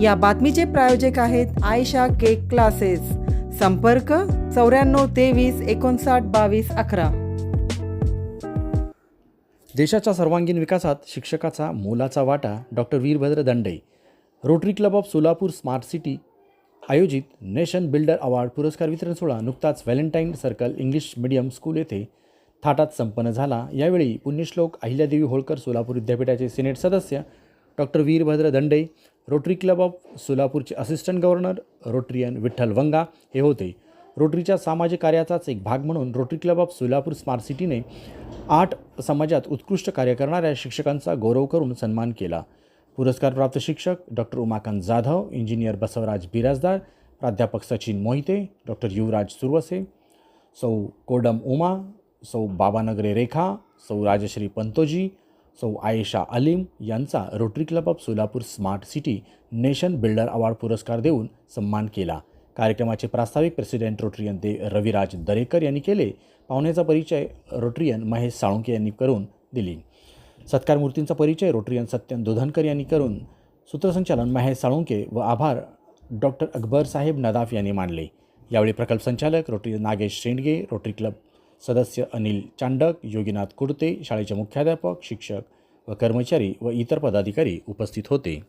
या बातमीचे प्रायोजक आहेत आयशा केक क्लासेस. संपर्क चौऱ्याण्णव तेवीस एकोणसाठ बावीस अकरा. देशाच्या सर्वांगीण विकासात शिक्षकाचा मोलाचा वाटा doctor Virbhadra Dande. Rotary Club of Solapur smart city आयोजित नेशन बिल्डर अवॉर्ड पुरस्कार वितरण सोहळा नुकताच Valentine circle English medium school येथे थाटात संपन्न झाला. यावेळी पुण्यश्लोक अहिल्यादेवी होळकर सोलापूर विद्यापीठाचे सिनेट सदस्य doctor Virbhadra Dande Rotary Club of सोलापूरचे assistant governor Rotarian Vitthal Vanga हे होते. रोटरीच्या सामाजिक कार्याचाच एक भाग म्हणून Rotary Club of Solapur smart सिटीने आठ समाजात उत्कृष्ट कार्य करणाऱ्या शिक्षकांचा गौरव करून सन्मान केला. पुरस्कारप्राप्त शिक्षक डॉक्टर उमाकांत जाधव इंजिनियर बसवराज बिराजदार प्राध्यापक सचिन मोहिते डॉक्टर युवराज सुरवसे सौ कोडम उमा सौ बाबानगरे रेखा सौ राजश्री पंतोजी सौ आयशा अलीम यांचा Rotary Club of Solapur smart city nation builder award पुरस्कार देऊन सन्मान केला. कार्यक्रमाचे प्रास्ताविक प्रेसिडेंट रोटरियन दे रविराज दरेकर यांनी केले. पाहुण्याचा परिचय रोटरियन महेश साळुंके यांनी करून दिली. सत्कार मूर्तींचा परिचय रोटरियन सत्यन दोधनकर यांनी करून सूत्रसंचालन महेश साळुंके व आभार डॉक्टर अकबर साहेब नदाफ यांनी मानले. यावेळी प्रकल्प संचालक Rotary Nagesh Shendge Rotary Club सदस्य अनिल चांडक योगीनाथ कुडते शाळेचे मुख्याध्यापक शिक्षक व कर्मचारी व इतर पदाधिकारी उपस्थित होते.